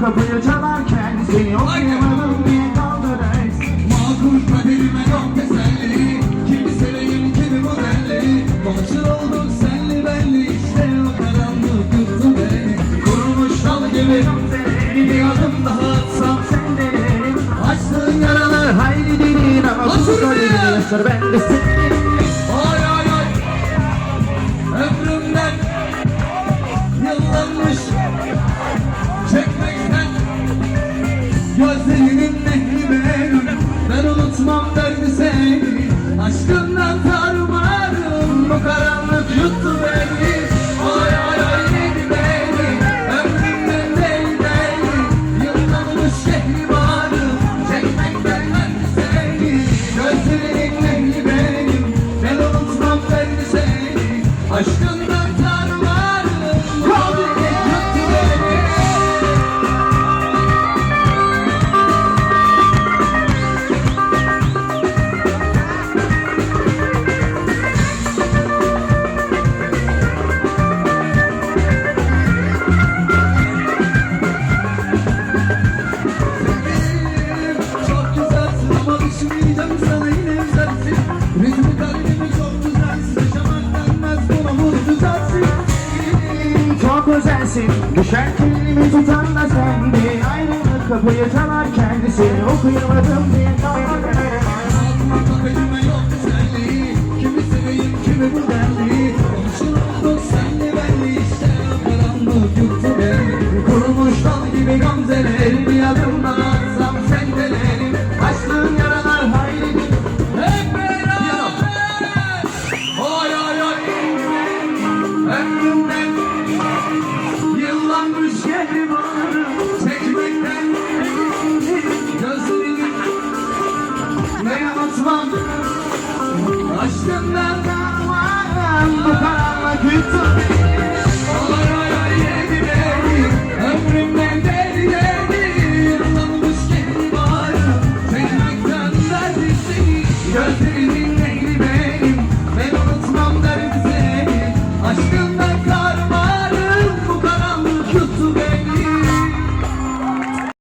kapıyı çalarken Seni okuyamadım diye kaldırarsın Makul kaderime yok teselli Kimi seveyim kimi modelli Konuşur olduk senli benli işte o karanlık yuttu beni Kurumuş dal gibi bir adım daha atsam Sen de Açtığın yaralar hayli derin ama bu mı? yaşar ben de seni Ay ay ay Ömrümden Aşkından Çok özelsin Düşer kelimi tutan da sendin Ayrılık kapıyı çalarken Seni okuyamadım diye kaldırarsın Kafetime yok güzelliği Kimi seveyim kimi bu derdi Konuşur olduk senli benli işte karanlık yuttu beni Kurumuş dal gibi gamzeleri unutmam Aşkından davadan bu karanlık yuttu beni yedi beni. Ömrümden deli deli. Yırtlanmış kendi bağrım sevmekten derdi seni Gözlerinin neydi benim? Ben unutmam derim seni. Aşkından kal.